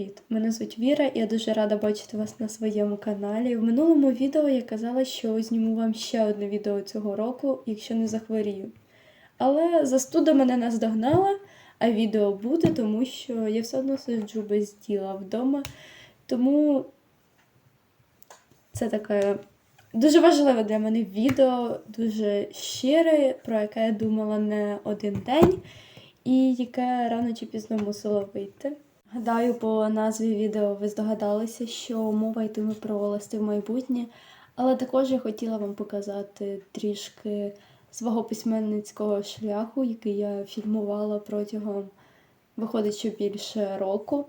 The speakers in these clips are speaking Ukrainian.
привіт! Мене звуть Віра, і я дуже рада бачити вас на своєму каналі. В минулому відео я казала, що зніму вам ще одне відео цього року, якщо не захворію. Але застуда мене наздогнала, а відео буде, тому що я все одно сиджу без діла вдома. Тому це таке дуже важливе для мене відео, дуже щире, про яке я думала не один день, і яке рано чи пізно мусило вийти. Гадаю, по назві відео ви здогадалися, що мова йтиме про листи в майбутнє, але також я хотіла вам показати трішки свого письменницького шляху, який я фільмувала протягом, виходить, що більше року.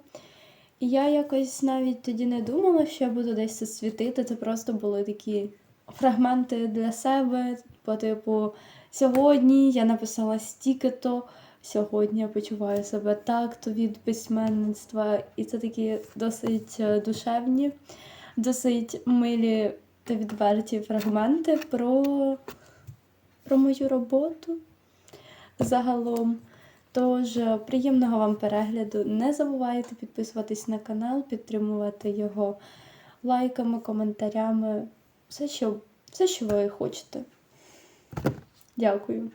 І я якось навіть тоді не думала, що я буду десь світити. Це просто були такі фрагменти для себе. По типу, сьогодні я написала стільки-то, сьогодні я почуваю себе так-то від письменництва. І це такі досить е, душевні, досить милі та відверті фрагменти про, про мою роботу загалом. Тож, е, приємного вам перегляду. Не забувайте підписуватись на канал, підтримувати його лайками, коментарями, все, що, все, що ви хочете. Дякую.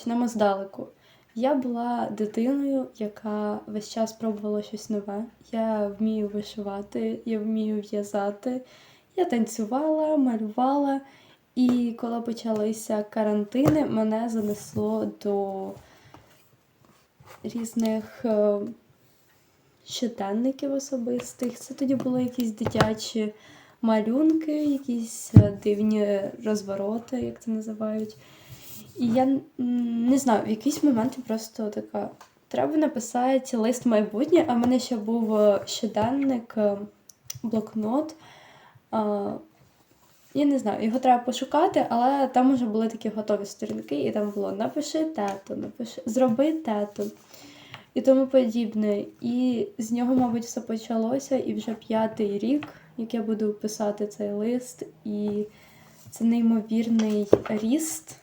Почнемо здалеку. Я була дитиною, яка весь час пробувала щось нове. Я вмію вишивати, я вмію в'язати. Я танцювала, малювала. І коли почалися карантини, мене занесло до різних е, щоденників особистих. Це тоді були якісь дитячі малюнки, якісь е, дивні розвороти, як це називають. І я не знаю, в якийсь момент я просто така. Треба написати лист майбутнє, а в мене ще був е, щоденник, е, блокнот. Я не знаю, його треба пошукати, але там вже були такі готові сторінки, і там було напиши тето, напиши, зроби тето і тому подібне. І з нього, мабуть, все почалося, і вже п'ятий рік, як я буду писати цей лист, і це неймовірний ріст.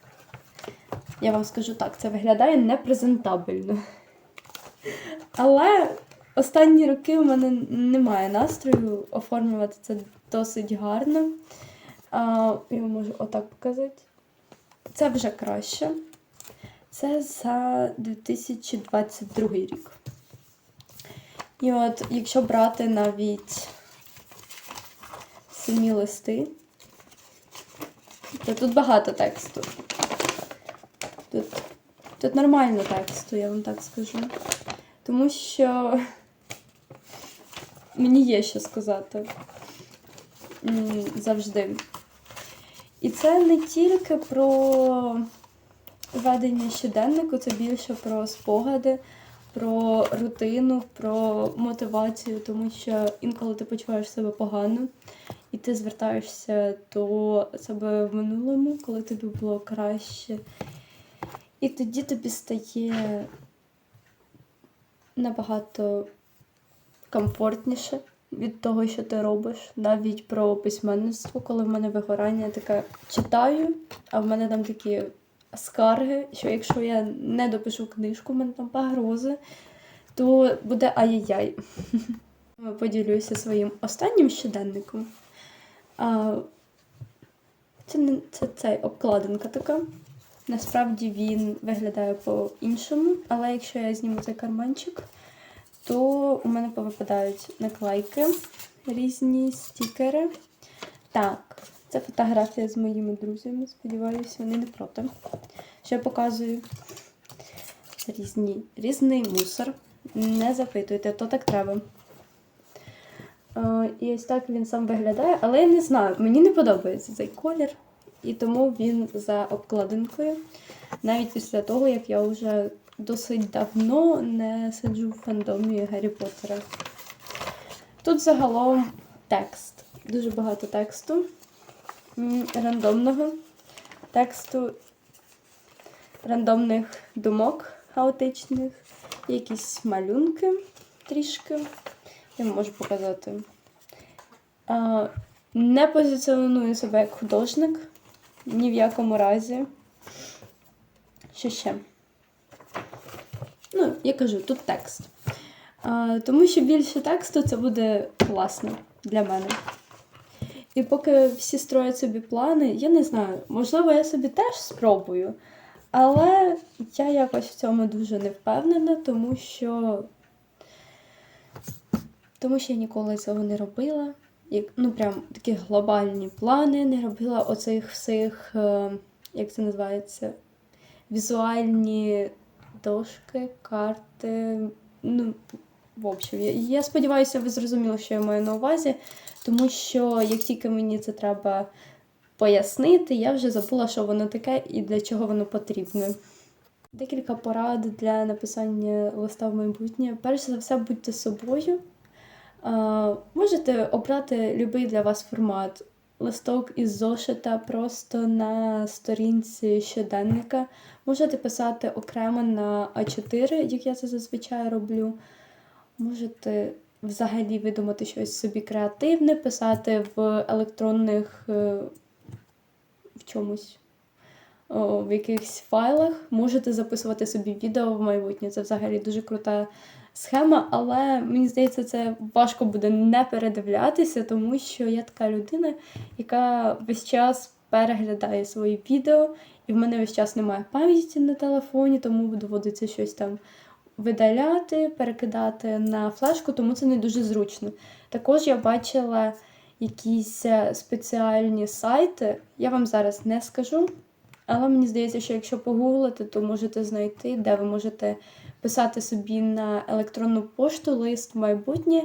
Я вам скажу так, це виглядає непрезентабельно. Але останні роки у мене немає настрою оформлювати це досить гарно. А, я можу отак показати. Це вже краще. Це за 2022 рік. І от, якщо брати навіть самі листи, то тут багато тексту. Тут, нормально тексту, я вам так скажу. Тому що мені є що сказати завжди. І це не тільки про ведення щоденнику, це більше про спогади, про рутину, про мотивацію, тому що інколи ти почуваєш себе погано, і ти звертаєшся до себе в минулому, коли тобі було краще. І тоді тобі стає набагато комфортніше від того, що ти робиш. Навіть про письменництво, коли в мене вигорання, я така читаю, а в мене там такі скарги, що якщо я не допишу книжку, в мене там погрози, то буде ай-яй-яй. Поділюся своїм останнім щоденником. Це, це, це обкладинка така. Насправді він виглядає по-іншому, але якщо я зніму цей карманчик, то у мене повипадають наклейки, різні стікери. Так, це фотографія з моїми друзями. Сподіваюся, вони не проти. Що я показую різні, різний мусор. Не запитуйте, то так треба. Е, І ось так він сам виглядає, але я не знаю, мені не подобається цей колір, і тому він за обкладинкою. Навіть після того, як я вже досить давно не сиджу в фандомі Гаррі Поттера. Тут загалом текст. Дуже багато тексту, рандомного тексту, рандомних думок хаотичних, якісь малюнки трішки. Я можу показати. Не позиціоную себе як художник. Ні в якому разі. Що ще? Ну, я кажу, тут текст. А, тому що більше тексту це буде класно для мене. І поки всі строять собі плани, я не знаю, можливо, я собі теж спробую. Але я якось в цьому дуже не впевнена, тому що. Тому що я ніколи цього не робила. Як, ну, прям такі глобальні плани, не робила оцих всіх, е, як це називається, візуальні дошки, карти. Ну, в общем, я, я сподіваюся, ви зрозуміли, що я маю на увазі, тому що як тільки мені це треба пояснити, я вже забула, що воно таке і для чого воно потрібне. Декілька порад для написання листа в майбутнє. Перш за все, будьте собою. А, можете обрати будь-який для вас формат. Листок із зошита просто на сторінці щоденника. Можете писати окремо на А4, як я це зазвичай роблю. Можете взагалі видумати щось собі креативне, писати в електронних е, в чомусь, в якихось файлах. Можете записувати собі відео в майбутнє. Це взагалі дуже крута схема, але мені здається, це важко буде не передивлятися, тому що я така людина, яка весь час переглядає свої відео, і в мене весь час немає пам'яті на телефоні, тому доводиться щось там видаляти, перекидати на флешку, тому це не дуже зручно. Також я бачила якісь е, спеціальні сайти, я вам зараз не скажу. Але мені здається, що якщо погуглити, то можете знайти, де ви можете писати собі на електронну пошту лист в майбутнє,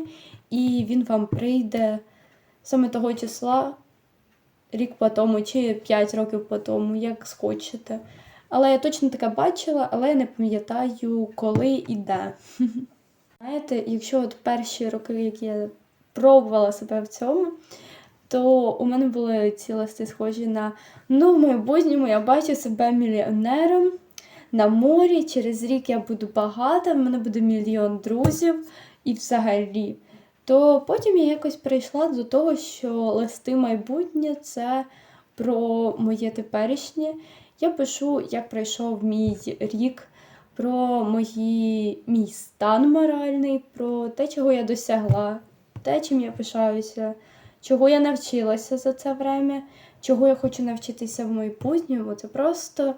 і він вам прийде саме того числа, рік по тому чи 5 років по тому, як схочете. Але я точно таке бачила, але я не пам'ятаю, коли і де. Знаєте, якщо от перші роки, які я пробувала себе в цьому, то у мене були ці листи схожі на ну, в майбутньому я бачу себе мільйонером на морі, через рік я буду багата, в мене буде мільйон друзів і взагалі. То потім я якось прийшла до того, що листи майбутнє це про моє теперішнє. Я пишу, як пройшов мій рік, про мої, мій стан моральний, про те, чого я досягла, те, чим я пишаюся, чого я навчилася за це время, чого я хочу навчитися в майбутньому. Це просто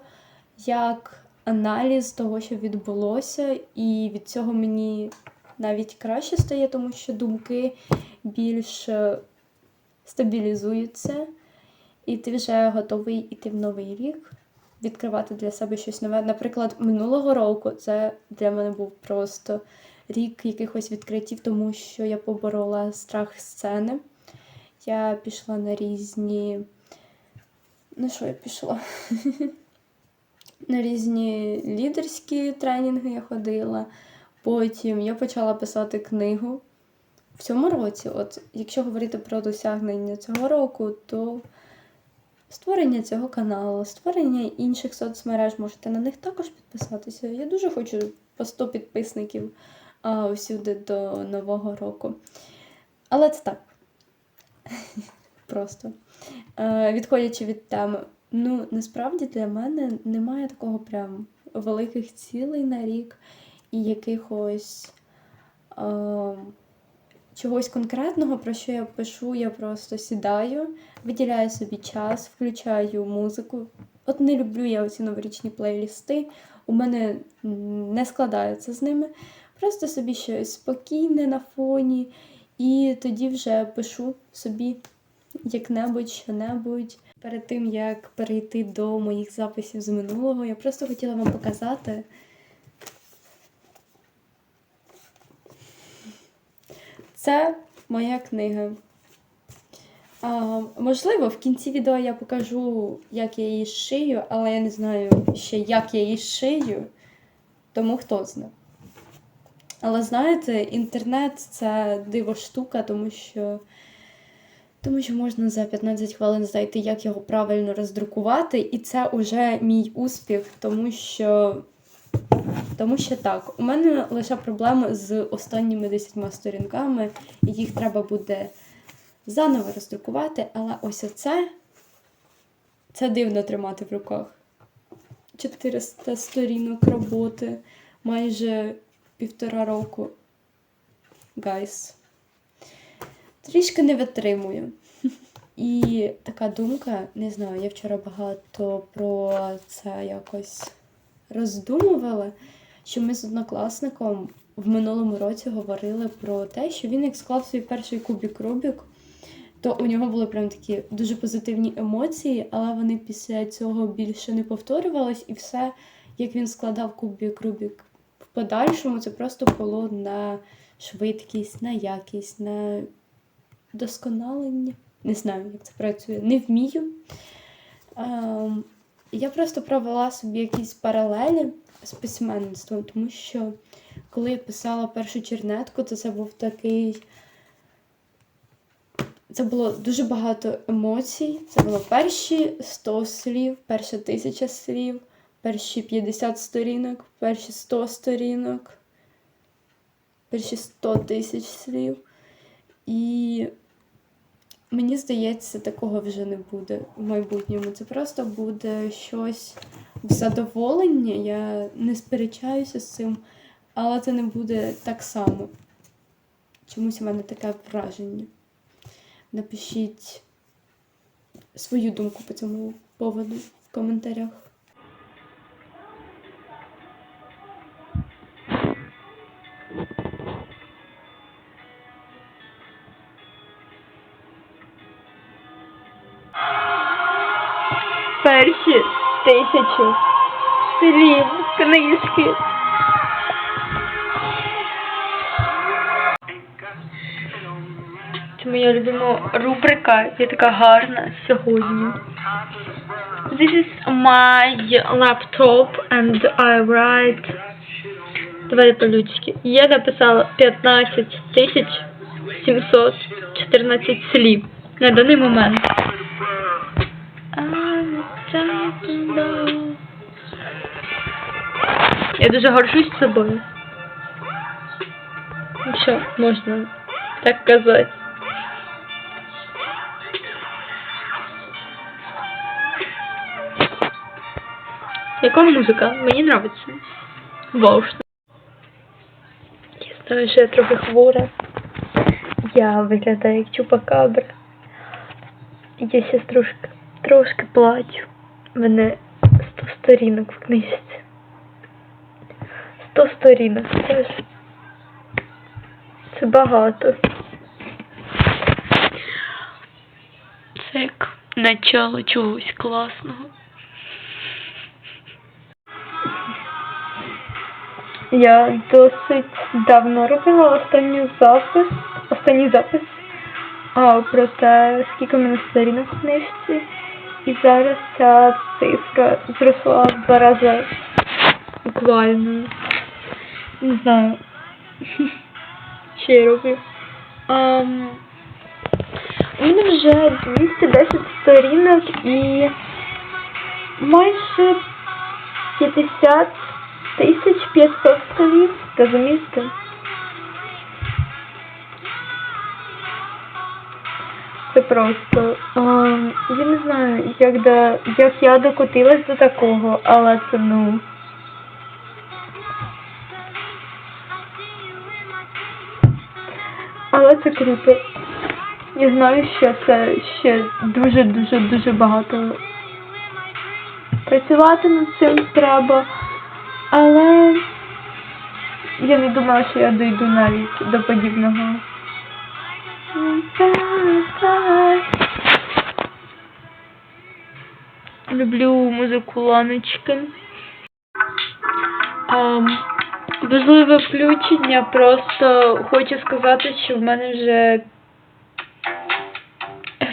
як аналіз того, що відбулося, і від цього мені навіть краще стає, тому що думки більш е, стабілізуються, і ти вже готовий іти в новий рік, відкривати для себе щось нове. Наприклад, минулого року це для мене був просто рік якихось відкриттів, тому що я поборола страх сцени. Я пішла на різні. На що я пішла? на різні лідерські тренінги я ходила. Потім я почала писати книгу. В цьому році, от, якщо говорити про досягнення цього року, то створення цього каналу, створення інших соцмереж, можете на них також підписатися. Я дуже хочу по 100 підписників а, всюди до Нового року. Але це так. Просто. Е, Відходячи від теми, ну, насправді для мене немає такого прям великих цілей на рік і якихось е, чогось конкретного, про що я пишу, я просто сідаю, виділяю собі час, включаю музику. От не люблю я оці новорічні плейлісти, у мене не складається з ними. Просто собі щось спокійне на фоні, і тоді вже пишу собі як-небудь, що-небудь. Перед тим, як перейти до моїх записів з минулого, я просто хотіла вам показати. Це моя книга. А, Можливо, в кінці відео я покажу, як я її шию, але я не знаю ще, як я її шию, тому хто знає. Але знаєте, інтернет це диво штука, тому що тому що можна за 15 хвилин знайти, як його правильно роздрукувати, і це вже мій успіх, тому що тому що так, у мене лише проблеми з останніми 10 сторінками, і їх треба буде заново роздрукувати. Але ось оце Це дивно тримати в руках. 400 сторінок роботи, майже півтора року. Гайс. Трішки не витримую. І така думка, не знаю, я вчора багато про це якось роздумувала, що ми з однокласником в минулому році говорили про те, що він як склав свій перший кубік Рубік, то у нього були прям такі дуже позитивні емоції, але вони після цього більше не повторювались, і все, як він складав кубік Рубік в подальшому, це просто було на швидкість, на якість, на досконалення. Не знаю, як це працює, не вмію. Ем, я просто провела собі якісь паралелі з письменництвом, тому що коли я писала першу чернетку, то це був такий. Це було дуже багато емоцій. Це було перші 100 слів, перша тисяча слів, перші 50 сторінок, перші 100 сторінок, перші 100 тисяч слів. І мені здається, такого вже не буде в майбутньому. Це просто буде щось в задоволення. Я не сперечаюся з цим, але це не буде так само. Чомусь у мене таке враження. Напишіть свою думку по цьому поводу в коментарях. Перші тисячі слів книжки. Це моя любима рубрика, я така гарна сьогодні. This is my laptop and I write. Давай по-людськи. Я написала 15 тисяч 714 слів на даний момент. Я дуже горжусь собою. Що можна так казати? Яка музика? Мені нравиться. Волшебно. Я знаю, що я трохи хвора. Я виглядаю як чупакабра. Я зараз трошки, трошки плачу. Мене 100 сторінок в книжці. 100 сторінок. Це ж це багато. Це як начало чогось класного. Я досить давно робила останній запис, останній запис а, про те, скільки в мене сторінок в книжці. І зараз ця цифра зросла в два рази буквально. Не знаю. Що я роблю? Um, у мене вже 210 сторінок і майже 50 тисяч 500 слів. Розумієте? Це просто. А, я не знаю, як, до, як я докотилась до такого, але це ну. Але це круто. Я знаю, що це ще дуже-дуже дуже багато працювати над цим треба. Але я не думала, що я дійду навіть до подібного. Люблю музику Ланочки. Важливе включення, просто хочу сказати, що в мене вже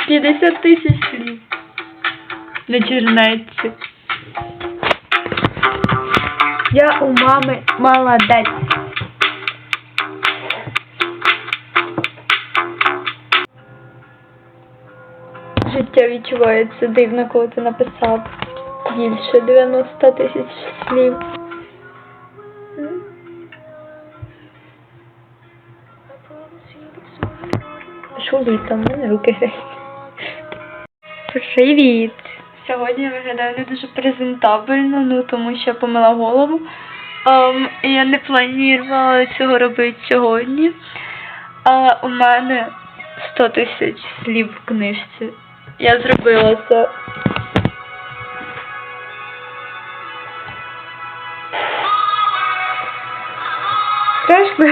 50 тисяч слів на чернетці. Я у мами молодець. Життя відчувається дивно, коли ти написав більше 90 тисяч слів. Що літом? У мене руки. Привіт! Сьогодні я виглядаю не дуже презентабельно, ну тому що я помила голову. І я не планувала цього робити сьогодні. А у мене 100 тисяч слів в книжці. Я зробила це. Страшно.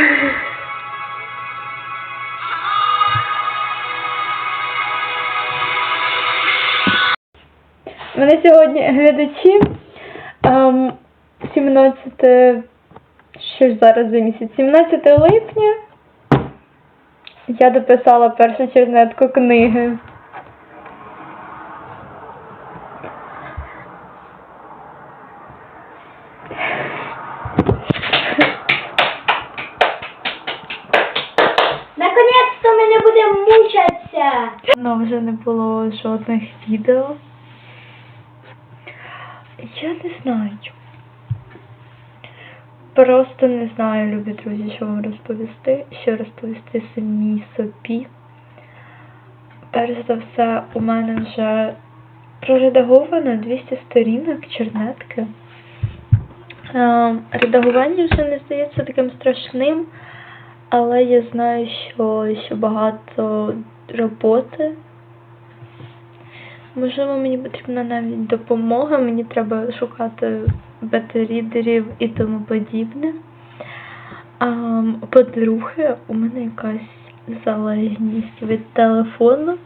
Мене сьогодні глядачі ем, 17 що ж зараз за місяць? 17 липня я дописала першу чернетку книги. Наконец-то ми не будемо мучатися. Вже не було жодних відео. Я не знаю. Просто не знаю, любі друзі, що вам розповісти, що розповісти самій собі. Перш за все, у мене вже проредаговано 200 сторінок чернетки. Е, Редагування вже не здається таким страшним, але я знаю, що ще багато роботи. Можливо, мені потрібна навіть допомога, мені треба шукати бета-рідерів і тому подібне. А, по-друге, у мене якась залежність від телефону.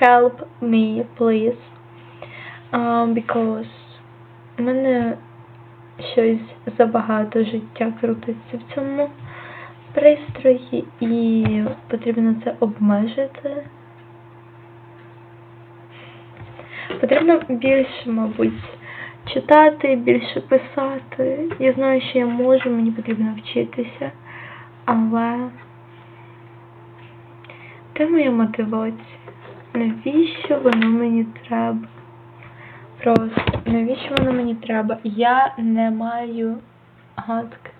Help me, please. Um, because у мене щось забагато життя крутиться в цьому пристрої і потрібно це обмежити. Потрібно більше, мабуть, читати, більше писати. Я знаю, що я можу, мені потрібно вчитися, але де моя мотивація? Навіщо воно мені треба? Просто навіщо воно мені треба? Я не маю гадки.